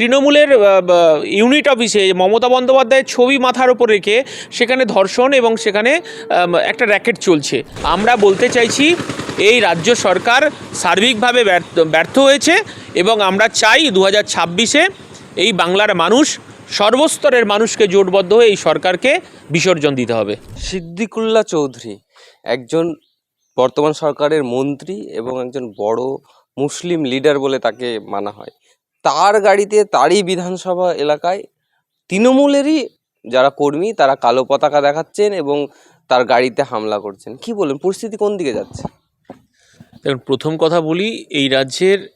তৃণমূলের ইউনিট অফিসে মমতা বন্দ্যোপাধ্যায়ের ছবি মাথার ওপর রেখে সেখানে ধর্ষণ এবং সেখানে একটা র্যাকেট চলছে। আমরা বলতে চাইছি, এই রাজ্য সরকার সার্বিকভাবে ব্যর্থ হয়েছে এবং আমরা চাই দু হাজার ছাব্বিশে এই বাংলার মানুষ, সর্বস্তরের মানুষকে জোটবদ্ধ হয়ে এই সরকারকে বিসর্জন দিতে হবে। সিদ্দিকুল্লা চৌধুরী একজন বর্তমান সরকারের মন্ত্রী এবং একজন বড় মুসলিম লিডার বলে তাকে মানা হয়। তার গাড়িতে, তারই বিধানসভা এলাকায় তৃণমূলেরই যারা কর্মী, তারা কালো পতাকা দেখাচ্ছেন এবং তার গাড়িতে হামলা করছেন। কি বলেন? পরিস্থিতি কোন দিকে যাচ্ছে? দেখুন, প্রথম কথা বলি, এই রাজ্যের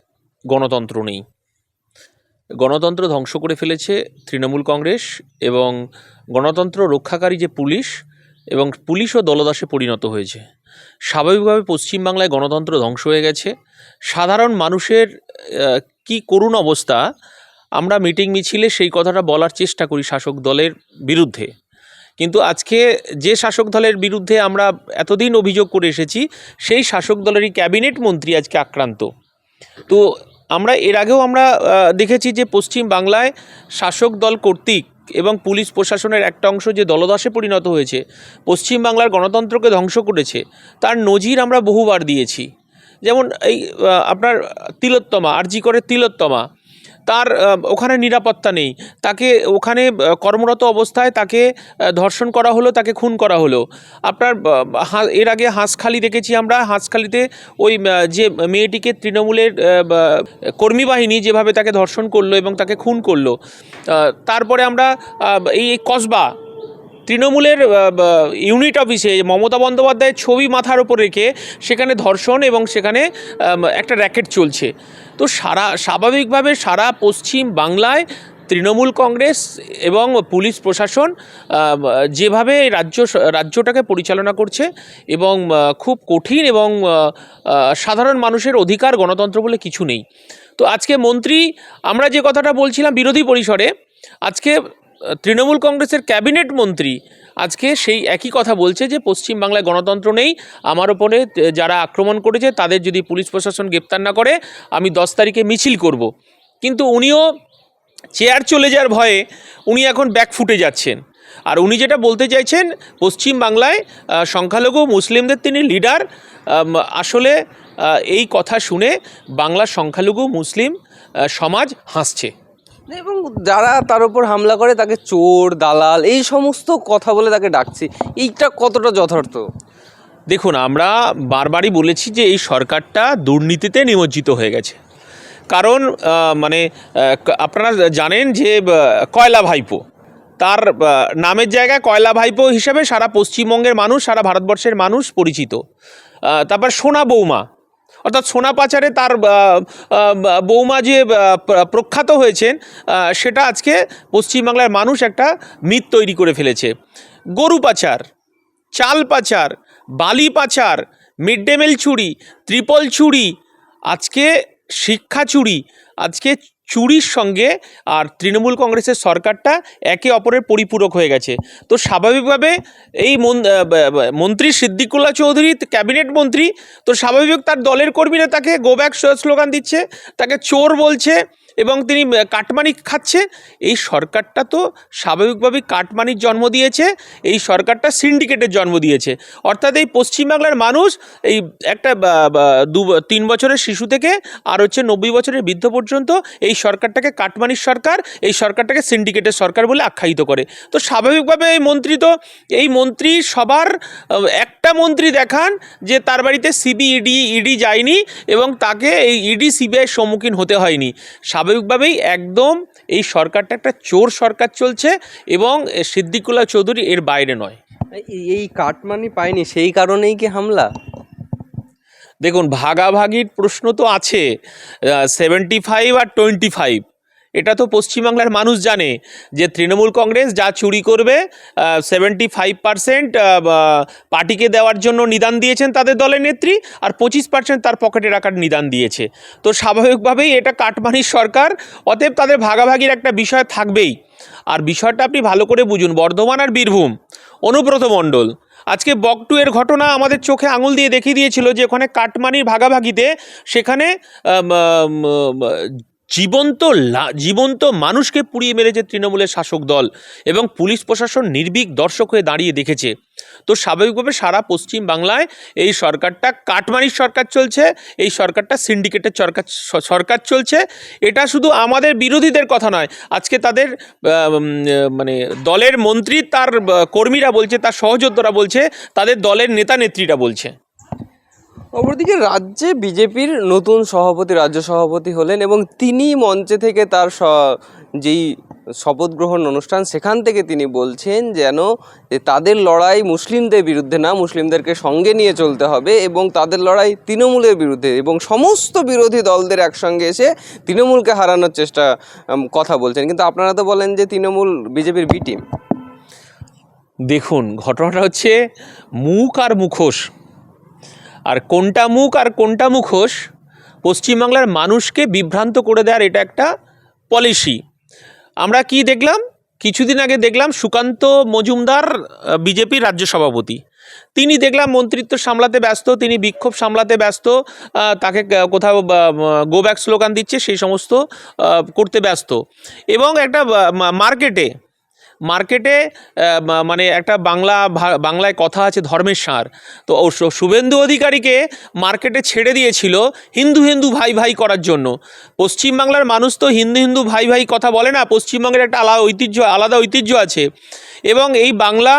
গণতন্ত্র নেই। গণতন্ত্র ধ্বংস করে ফেলেছে তৃণমূল কংগ্রেস এবং গণতন্ত্র রক্ষাকারী যে পুলিশ এবং পুলিশও দলদাসে পরিণত হয়েছে। স্বাভাবিকভাবে পশ্চিমবাংলায় গণতন্ত্র ধ্বংস হয়ে গেছে। সাধারণ মানুষের কি করুণ অবস্থা, আমরা মিটিং মিছিলে সেই কথাটা বলার চেষ্টা করি শাসক দলের বিরুদ্ধে। কিন্তু আজকে যে শাসক দলের বিরুদ্ধে আমরা এতদিন অভিযোগ করে এসেছি, সেই শাসক দলেরই ক্যাবিনেট মন্ত্রী আজকে আক্রান্ত। তো আমরা এর আগেও আমরা দেখেছি যে পশ্চিম বাংলায় শাসক দল কর্তৃক এবং পুলিশ প্রশাসনের একটা অংশ যে দলদাসে পরিণত হয়েছে, পশ্চিম বাংলার গণতন্ত্রকে ধ্বংস করেছে, তার নজির আমরা বহুবার দিয়েছি। যেমন এই আপনার তিলোত্তমা আর জি করে তিলোত্তমা, তার ওখানে নিরাপত্তা নেই। তাকে ওখানে কর্মরত অবস্থায় তাকে ধর্ষণ করা হলো, তাকে খুন করা হলো। আপনার এর আগে হাঁসখালি দেখেছি আমরা। হাঁসখালিতে ওই যে মেয়েটিকে তৃণমূলের কর্মী বাহিনী যেভাবে তাকে ধর্ষণ করল এবং তাকে খুন করল তারপরে আমরা এই কসবা তৃণমূলের ইউনিট অফিসে মমতা বন্দ্যোপাধ্যায়ের ছবি মাথার ওপর রেখে সেখানে ধর্ষণ এবং সেখানে একটা র্যাকেট চলছে। তো সারা, স্বাভাবিকভাবে সারা পশ্চিম বাংলায় তৃণমূল কংগ্রেস এবং পুলিশ প্রশাসন যেভাবে রাজ্য রাজ্যটাকে পরিচালনা করছে এবং খুব কঠিন এবং সাধারণ মানুষের অধিকার গণতন্ত্র বলে কিছু নেই। তো আজকে মন্ত্রী, আমরা যে কথাটা বলছিলাম বিরোধী পরিসরে, আজকে তৃণমূল কংগ্রেসের ক্যাবিনেট মন্ত্রী আজকে সেই একই কথা বলছে যে পশ্চিম বাংলায় গণতন্ত্র নেই, আমার ওপরে যারা আক্রমণ করেছে তাদের যদি পুলিশ প্রশাসন গ্রেপ্তার না করে, আমি দশ তারিখে মিছিল করব। কিন্তু উনিও চেয়ার চলে যাওয়ার ভয়ে উনি এখন ব্যাক ফুটে যাচ্ছেন। আর উনি যেটা বলতে চাইছেন পশ্চিম বাংলায় সংখ্যালঘু মুসলিমদের তিনি লিডার আসলে এই কথা শুনে বাংলার সংখ্যালঘু মুসলিম সমাজ হাসছে। এবং যারা তার উপর হামলা করে তাকে চোর, দালাল এই সমস্ত কথা বলে তাকে ডাকছে, এইটা কতটা যথার্থ? দেখুন, আমরা বারবারই বলেছি যে এই সরকারটা দুর্নীতিতে নিমজ্জিত হয়ে গেছে। কারণ মানে আপনারা জানেন যে কয়লা ভাইপো, তার নামের জায়গায় কয়লা ভাইপো হিসেবে সারা পশ্চিমবঙ্গের মানুষ, সারা ভারতবর্ষের মানুষ পরিচিত। তারপর সোনা বৌমা অর্থাৎ সোনা পাচারে তার বৌমা যে প্রখ্যাত হয়েছেন সেটা আজকে পশ্চিমবাংলার মানুষ একটা মিথ তৈরি করে ফেলেছে। গরু পাচার, চাল পাচার, বালি পাচার, মিড ডে মিল চুরি, ত্রিপল চুরি, আজকে শিক্ষা চুরি, আজকে চুরির সঙ্গে আর তৃণমূল কংগ্রেসের সরকারটা একে অপরের পরিপূরক হয়ে গেছে। তো স্বাভাবিকভাবে এই মন- মন্ত্রী সিদ্দিকুল্লা চৌধুরী, ক্যাবিনেট মন্ত্রী, তো স্বাভাবিক তার দলের কর্মীরা তাকে গোব্যাক স্লোগান দিচ্ছে, তাকে চোর বলছে এবং তিনি কাটমানি খাচ্ছে। এই সরকারটা তো স্বাভাবিকভাবেই কাটমানির জন্ম দিয়েছে। এই সরকারটা সিন্ডিকেটের জন্ম দিয়েছে। অর্থাৎ এই পশ্চিমবাংলার মানুষ এই একটা দু, তিন বছরের শিশু থেকে আর হচ্ছে নব্বই বছরের বৃদ্ধ পর্যন্ত এই সরকারটাকে কাটমানির সরকার, এই সরকারটাকে সিন্ডিকেটের সরকার বলে আখ্যায়িত করে। তো স্বাভাবিকভাবে এই মন্ত্রী তো, এই মন্ত্রী সবার একটা মন্ত্রী দেখান যে তার বাড়িতে সিবি, ইডি যায়নি এবং তাকে এই ইডি সিবিআইয়ের সম্মুখীন হতে হয়নি। স্বাভাবিকভাবেই একদম এই সরকারটা একটা চোর সরকার চলছে এবং সিদ্দিকুল্লাহ চৌধুরী এর বাইরে নয়। এই- এই কাটমানি পায়নি সেই কারণেই কি হামলা? দেখুন ভাগাভাগির প্রশ্ন তো আছে সেভেন্টি ফাইভ আর টোয়েন্টি ফাইভ এটা তো পশ্চিমবাংলার মানুষ জানে যে তৃণমূল কংগ্রেস যা চুরি করবে সেভেন্টি ফাইভ পার্সেন্ট পার্টিকে দেওয়ার জন্য নিদান দিয়েছেন তাদের দলের নেত্রী আর পঁচিশ পার্সেন্ট তার পকেটে রাখার নিদান দিয়েছে। তো স্বাভাবিকভাবেই এটা কাটমানির সরকার, অতএব তাদের ভাগাভাগির একটা বিষয় থাকবেই। আর বিষয়টা আপনি ভালো করে বুঝুন, বর্ধমান আর বীরভূম, অনুব্রত মণ্ডল, আজকে বকটু এর ঘটনা আমাদের চোখে আঙুল দিয়ে দেখিয়ে দিয়েছিল যে ওখানে কাটমানির ভাগাভাগিতে সেখানে জীবন্ত জীবন্ত মানুষকে পুড়িয়ে মেরেছে তৃণমূলের শাসক দল এবং পুলিশ প্রশাসন নির্ভীক দর্শক হয়ে দাঁড়িয়ে দেখেছে। তো স্বাভাবিকভাবে সারা পশ্চিম বাংলায় এই সরকারটা, কাটমানির সরকার চলছে, এই সরকারটা সিন্ডিকেটের সরকার সরকার চলছে। এটা শুধু আমাদের বিরোধীদের কথা নয়, আজকে তাদের মানে দলের মন্ত্রী, তার কর্মীরা বলছে, তার সহযোদ্ধারা বলছে, তাদের দলের নেতা নেত্রীরা বলছে। অপরদিকে রাজ্যে বিজেপির নতুন সভাপতি, রাজ্য সভাপতি হলেন এবং তিনি মঞ্চে থেকে তার যেই শপথ গ্রহণ অনুষ্ঠান, সেখান থেকে তিনি বলছেন যেন যে তাদের লড়াই মুসলিমদের বিরুদ্ধে না, মুসলিমদেরকে সঙ্গে নিয়ে চলতে হবে এবং তাদের লড়াই তৃণমূলের বিরুদ্ধে এবং সমস্ত বিরোধী দলদের একসঙ্গে এসে তৃণমূলকে হারানোর চেষ্টা কথা বলছেন। কিন্তু আপনারা তো বলেন যে তৃণমূল, বিজেপির বি টিম দেখুন, ঘটনাটা হচ্ছে মুখ আর মুখোশ। আর কোনটা মুখ আর কোনটা মুখোশ পশ্চিমবাংলার মানুষকে বিভ্রান্ত করে দেওয়ার এটা একটা পলিসি আমরা কি দেখলাম? কিছুদিন আগে দেখলাম সুকান্ত মজুমদার বিজেপির রাজ্য সভাপতি। তিনি দেখলাম মন্ত্রিত্ব সামলাতে ব্যস্ত, তিনি বিক্ষোভ সামলাতে ব্যস্ত তাকে কোথাও গো ব্যাক স্লোগান দিচ্ছে, সেই সমস্ত করতে ব্যস্ত। এবং একটা মার্কেটে মার্কেটে মানে একটা বাংলা বাংলায় কথা আছে ধর্মের সার। তো শুভেন্দু অধিকারীকে মার্কেটে ছেড়ে দিয়েছিল হিন্দু হিন্দু ভাই ভাই করার জন্য। পশ্চিমবাংলার মানুষ তো হিন্দু হিন্দু ভাই ভাই কথা বলে না, পশ্চিমবঙ্গের একটা আলাদা ঐতিহ্য আলাদা ঐতিহ্য আছে। এবং এই বাংলা,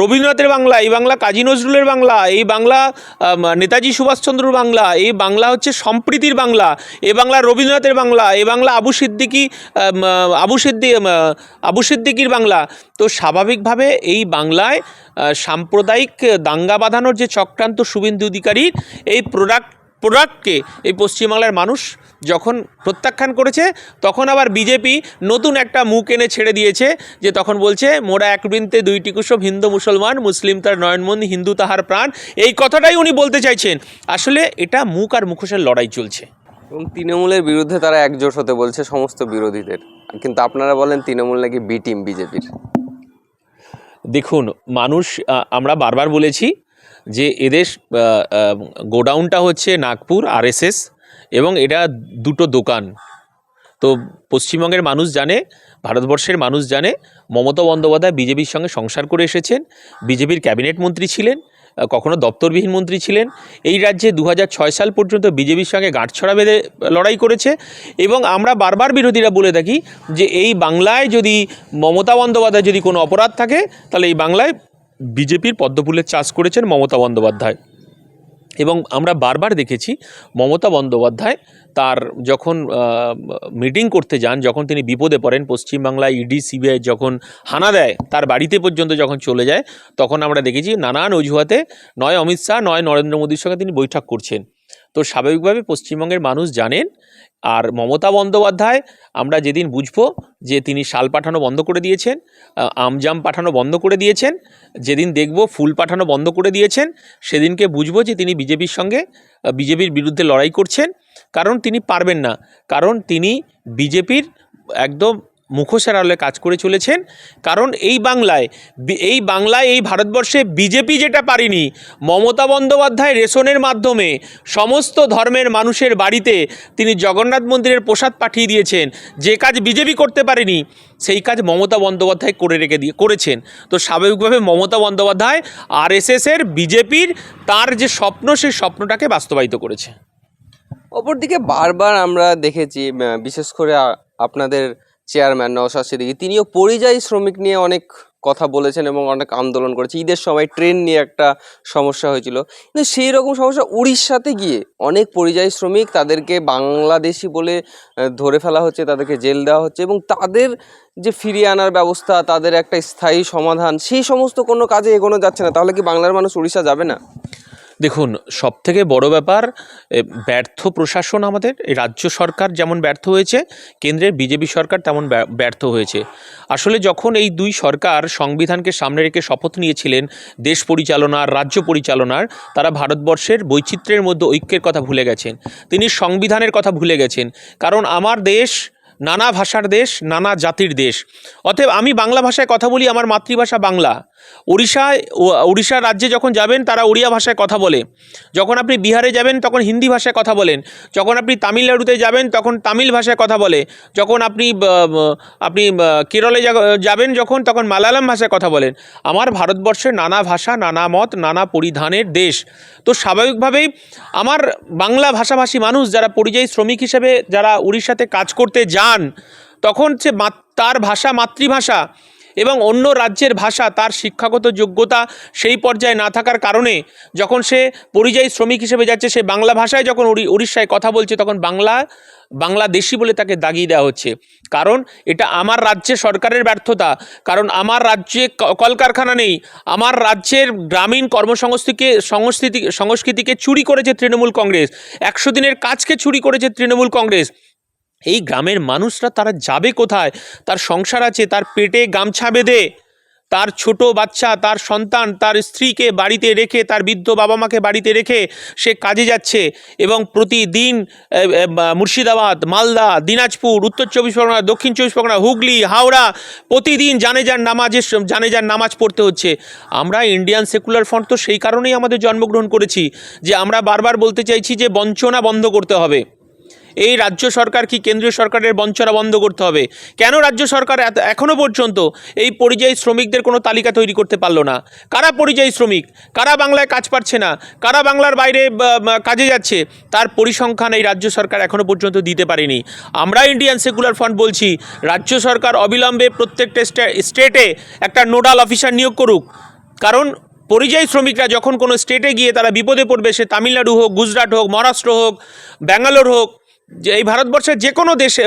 রবীন্দ্রনাথের বাংলা, এই বাংলা কাজী নজরুলের বাংলা, এই বাংলা নেতাজি সুভাষচন্দ্রর বাংলা, এই বাংলা হচ্ছে সম্প্রীতির বাংলা এ বাংলা রবীন্দ্রনাথের বাংলা এ বাংলা আবু সিদ্দিকি আবু সিদ্দি আবু সিদ্দিকির বাংলা। তো স্বাভাবিকভাবে এই বাংলায় সাম্প্রদায়িক দাঙ্গা বাঁধানোর যে চক্রান্ত শুভেন্দু অধিকারীর, এই প্রোডাক্ট প্রোডাক্টকে এই পশ্চিমবাংলার মানুষ যখন প্রত্যাখ্যান করেছে তখন আবার বিজেপি নতুন একটা মুখ এনে ছেড়ে দিয়েছে যে তখন বলছে মোরা এক বৃন্তে দুইটি কুসব হিন্দু মুসলমান মুসলিম তার নয়নমন্দি হিন্দু তাহার প্রাণ। এই কথাটাই উনি বলতে চাইছেন। আসলে এটা মুখ আর মুখোশের লড়াই চলছে। এবং তৃণমূলের বিরুদ্ধে তারা একজোট হতে বলছে সমস্ত বিরোধীদের। কিন্তু আপনারা বলেন তৃণমূল নাকি বি টিম বিজেপির দেখুন মানুষ আমরা বারবার বলেছি যে আহ, গোডাউনটা হচ্ছে নাগপুর আরএসএস এবং এটা দুটো দোকান। তো পশ্চিমবঙ্গের মানুষ জানে ভারতবর্ষের মানুষ জানে মমতা বন্দ্যোপাধ্যায় বিজেপির সঙ্গে সংসার করে এসেছেন বিজেপির ক্যাবিনেট মন্ত্রী ছিলেন কখনো দপ্তরবিহীন মন্ত্রী ছিলেন। এই রাজ্যে দু সাল পর্যন্ত বিজেপির সঙ্গে গাঁটছড়া বেঁধে লড়াই করেছে এবং আমরা বারবার বিরোধীরা বলে থাকি যে এই বাংলায় যদি মমতা বন্দ্যোপাধ্যায় যদি কোনো অপরাধ থাকে তাহলে এই বাংলায় বিজেপির পদ্মফুলের চাষ করেছেন মমতা বন্দ্যোপাধ্যায়। এবং আমরা বারবার দেখেছি মমতা বন্দ্যোপাধ্যায় তার যখন মিটিং করতে যান, যখন তিনি বিপদে পড়েন, পশ্চিমবাংলায় ইডি, সিবিআই যখন হানা দেয়, তার বাড়িতে পর্যন্ত যখন চলে যায়, তখন আমরা দেখেছি নানান অজুহাতে, নয় অমিত শাহ, নয় নরেন্দ্র মোদীর সঙ্গে তিনি বৈঠক করছেন। তো স্বাভাবিকভাবে পশ্চিমবঙ্গের মানুষ জানেন। আর মমতা বন্দ্যোপাধ্যায়, আমরা যেদিন বুঝব যে তিনি শাল পাঠানো বন্ধ করে দিয়েছেন আমজাম পাঠানো বন্ধ করে দিয়েছেন, যেদিন দেখব ফুল পাঠানো বন্ধ করে দিয়েছেন, সেদিনকে বুঝব যে তিনি বিজেপির সঙ্গে বিজেপির বিরুদ্ধে লড়াই করছেন। কারণ তিনি পারবেন না। কারণ তিনি বিজেপির একদম মুখোশের আড়ালে কাজ করে চলেছেন। কারণ এই বাংলায় এই বাংলায়, এই ভারতবর্ষে বিজেপি যেটা পারেনি, মমতা বন্দ্যোপাধ্যায় রেশনের মাধ্যমে সমস্ত ধর্মের মানুষের বাড়িতে তিনি জগন্নাথ মন্দিরের প্রসাদ পাঠিয়ে দিয়েছেন। যে কাজ বিজেপি করতে পারেনি, সেই কাজ মমতা বন্দ্যোপাধ্যায় করে রেখে দিয়ে, করেছেন। তো স্বাভাবিকভাবে মমতা বন্দ্যোপাধ্যায় আরএসএসের বিজেপির তার যে স্বপ্ন, সেই স্বপ্নটাকে বাস্তবায়িত করেছে। অপরদিকে বারবার আমরা দেখেছি বিশেষ করে আপনাদের চেয়ারম্যান নওশাদ সিদ্দিকী, তিনিও পরিযায়ী শ্রমিক নিয়ে অনেক কথা বলেছেন এবং অনেক আন্দোলন করেছে। ঈদের সময় ট্রেন নিয়ে একটা সমস্যা হয়েছিল। কিন্তু সেই রকম সমস্যা উড়িষ্যাতে গিয়ে অনেক পরিযায়ী শ্রমিক তাদেরকে বাংলাদেশি বলে ধরে ফেলা হচ্ছে, তাদেরকে জেল দেওয়া হচ্ছে এবং তাদের যে ফিরিয়ে আনার ব্যবস্থা, তাদের একটা স্থায়ী সমাধান, সেই সমস্ত কোনো কাজে এগোনো যাচ্ছে না। তাহলে কি বাংলার মানুষ উড়িষ্যা যাবে না? দেখুন সব থেকে বড় ব্যাপার ব্যর্থ প্রশাসন আমাদের রাজ্য সরকার যেমন ব্যর্থ হয়েছে, কেন্দ্রের বিজেপি সরকার তেমন ব্যা- ব্যর্থ হয়েছে। আসলে যখন এই দুই সরকার সংবিধানকে সামনে রেখে শপথ নিয়েছিলেন, দেশ পরিচালনার, রাজ্য পরিচালনার, তারা ভারতবর্ষের বৈচিত্র্যের মধ্যে ঐক্যের কথা ভুলে গেছেন। তিনি সংবিধানের কথা ভুলে গেছেন। কারণ আমার দেশ নানা ভাষার দেশ, নানা জাতির দেশ। অতএব আমি বাংলা ভাষায় কথা বলি, আমার মাতৃভাষা বাংলা। উড়িষ্যায় উড়িষ্যা রাজ্যে যখন যাবেন, তারা ওড়িয়া ভাষায় কথা বলে। যখন আপনি বিহারে যাবেন, তখন হিন্দি ভাষায় কথা বলেন। যখন আপনি তামিলনাড়ুতে যাবেন, তখন তামিল ভাষায় কথা বলে। যখন আপনি আপনি কেরলে যাবেন যখন, তখন মালায়ালাম ভাষায় কথা বলেন। আমার ভারতবর্ষের নানা ভাষা, নানা মত, নানা পরিধানের দেশ। তো স্বাভাবিকভাবেই আমার বাংলা ভাষাভাষী মানুষ, যারা পরিযায়ী শ্রমিক হিসেবে, যারা উড়িষ্যাতে কাজ করতে যান তখন সে তার ভাষা মাতৃভাষা এবং অন্য রাজ্যের ভাষা, তার শিক্ষাগত যোগ্যতা সেই পর্যায়ে না থাকার কারণে যখন সে পরিযায়ী শ্রমিক হিসেবে যাচ্ছে, সে বাংলা ভাষায় যখন উড়ি- উড়িষ্যায় কথা বলছে, তখন বাংলা, বাংলাদেশি বলে তাকে দাগিয়ে দেওয়া হচ্ছে। কারণ এটা আমার রাজ্যে সরকারের ব্যর্থতা। কারণ আমার রাজ্যে কলকারখানা নেই। আমার রাজ্যের গ্রামীণ কর্মসংস্কৃতিকে সংস্কৃতি সংস্কৃতিকে চুরি করেছে তৃণমূল কংগ্রেস। একশো দিনের কাজকে চুরি করেছে তৃণমূল কংগ্রেস। এই গ্রামের মানুষরা তারা যাবে কোথায়? তার সংসার আছে, তার পেটে গামছা বেঁধে, তার ছোট বাচ্চা, তার সন্তান, তার স্ত্রীকে বাড়িতে রেখে, তার বৃদ্ধ বাবা মাকে বাড়িতে রেখে সে কাজে যাচ্ছে এবং প্রতিদিন মুর্শিদাবাদ, মালদা, দিনাজপুর, উত্তর চব্বিশ পরগনা, দক্ষিণ চব্বিশ পরগনা, হুগলি, হাওড়া প্রতিদিন জানেজার নামাজের জানেজার নামাজ পড়তে হচ্ছে। আমরা ইন্ডিয়ান সেকুলার ফ্রন্ট তো সেই কারণেই আমাদের জন্মগ্রহণ করেছি যে আমরা বারবার বলতে চাইছি যে বঞ্চনা বন্ধ করতে হবে। এই রাজ্য সরকার কি কেন্দ্রীয় সরকারের বঞ্চনা বন্ধ করতে হবে? কেন রাজ্য সরকার এখনও পর্যন্ত এই পরিযায়ী শ্রমিকদের কোনো তালিকা তৈরি করতে পারল না? কারা পরিযায়ী শ্রমিক? কারা বাংলায় কাজ পাচ্ছে না? কারা বাংলার বাইরে কাজে যাচ্ছে? তার পরিসংখ্যান এই রাজ্য সরকার এখনও পর্যন্ত দিতে পারেনি। আমরা ইন্ডিয়ান সেকুলার ফ্রন্ট বলছি, রাজ্য সরকার অবিলম্বে প্রত্যেকটা স্টে- স্টেটে একটা নোডাল অফিসার নিয়োগ করুক। কারণ পরিযায়ী শ্রমিকরা যখন কোনো স্টেটে গিয়ে তারা বিপদে পড়বে, সে তামিলনাড়ু হোক, গুজরাট হোক, মহারাষ্ট্র হোক, ব্যাঙ্গালোর হোক যে এই ভারতবর্ষের যে কোনো দেশে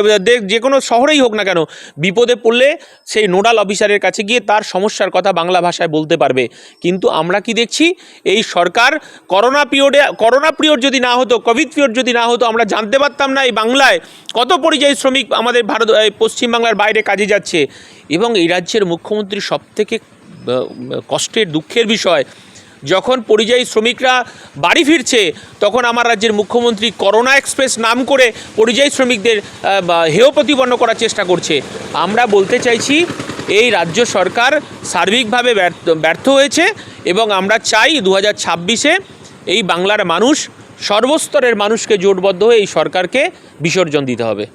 যে কোনো শহরেই হোক না কেন, বিপদে পড়লে সেই নোডাল অফিসারের কাছে গিয়ে তার সমস্যার কথা বাংলা ভাষায় বলতে পারবে। কিন্তু আমরা কি দেখছি? এই সরকার করোনা পিরিয়ডে, করোনা পিরিয়ড যদি না হতো, কোভিড পিরিয়ড যদি না হতো, আমরা জানতে পারতাম না এই বাংলায় কত পরিযায়ী শ্রমিক আমাদের ভারত পশ্চিমবাংলার বাইরে কাজে যাচ্ছে। এবং এই রাজ্যের মুখ্যমন্ত্রী সবথেকে কষ্টের, দুঃখের বিষয় যখন পরিযায়ী শ্রমিকরা বাড়ি ফিরছে, তখন আমার রাজ্যের মুখ্যমন্ত্রী করোনা এক্সপ্রেস নাম করে পরিযায়ী শ্রমিকদের হেয় প্রতিপন্ন করার চেষ্টা করছে। আমরা বলতে চাইছি, এই রাজ্য সরকার সার্বিকভাবে ব্যর্থ ব্যর্থ হয়েছে এবং আমরা চাই দু হাজার ছাব্বিশে এই বাংলার মানুষ সর্বস্তরের মানুষকে জোটবদ্ধ হয়ে এই সরকারকে বিসর্জন দিতে হবে।